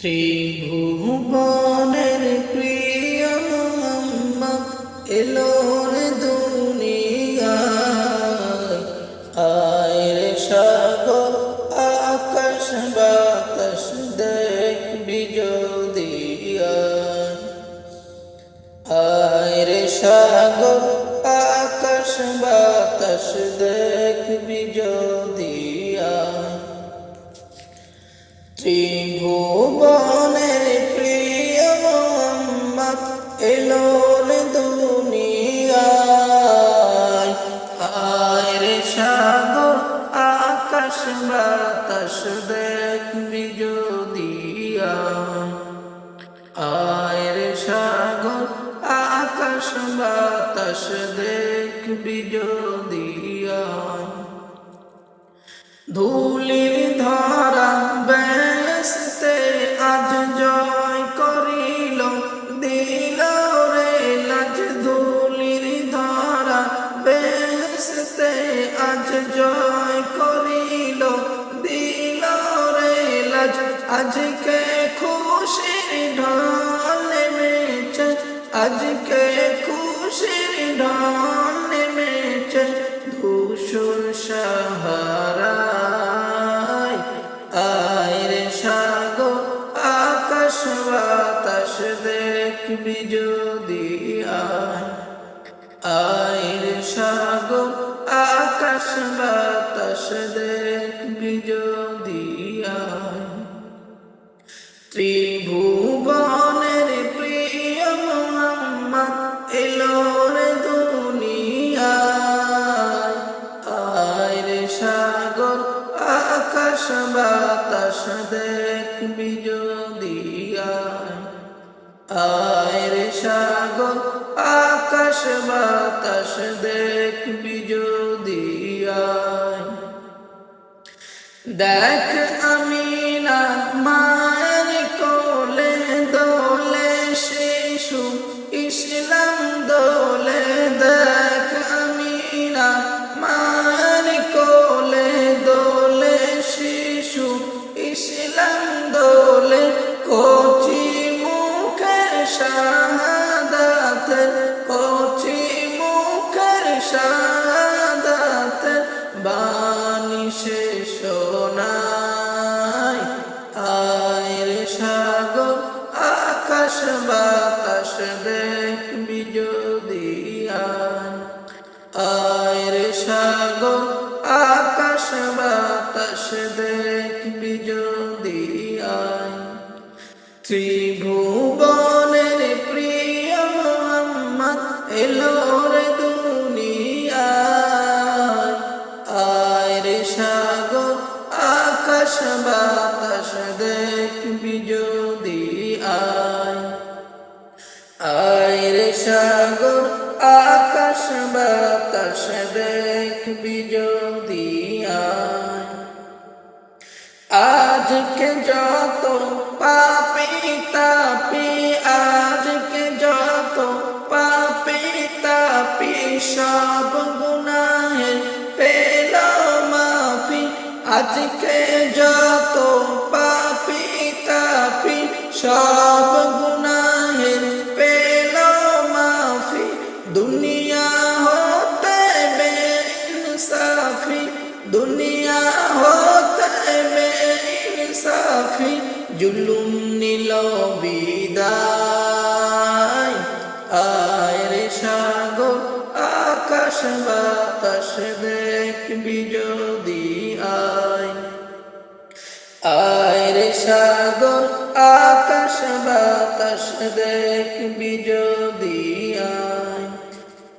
ত্রিভুবনের প্রিয় মোহাম্মদ এলোর দুনিয়া। আয়ের সাগর, আকাশ বাতাস দেখবি যদিয়া। আয়ের সাগর, আকাশ বাতাস দেখবি যদিয়া। ত্রিভুবনের আয়ের সাগর, আকাশ বাতাস দেখবি যদিয়া ধুলির ধরা বেসতে আজ জয় করিল, দিল রে লাজ। ধুলির ধরা বেসতে আজ জয় করিল, দিল রে লাজ। আজকে দেখবি যদি আয়, আয়ের সাগর, আকাশ, বাতাস দেখবি যদি ত্রিভুবনের প্রিয় মোহাম্মদ এলোর দুনিয়ায়। আয়ের সাগর, আকাশ, বাতাস দেখবি যদি আয়। আয়ের সাগর আকাশ বাতাস দেখবি যদি দেখ মুখের কচি মুখের শাহাদাত, বাণী শেষ নাই আয়ের সাগর, আকাশ বাতাস দেখবি যদি আয়ের সাগর, আকাশ বাতাস দেখবি যদি আয় ত্রিভুবনের সাগর, আকাশ বাতাস দেখবি যদি আজকে যত পাপি তাপি, আজকে যত পাপি তাপি, সব গুনাহের পেল মাফি। আজকে দুনিয়া হতে বেইনসাফি জুলুম নিল বিদায়। আয়ের সাগর, আকাশ বাতাস দেখবি যদি আয়। আয়ের সাগর, আকাশ বাতাস দেখবি যদি আয়।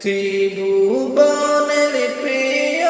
ত্রিভুবনের প্রিয়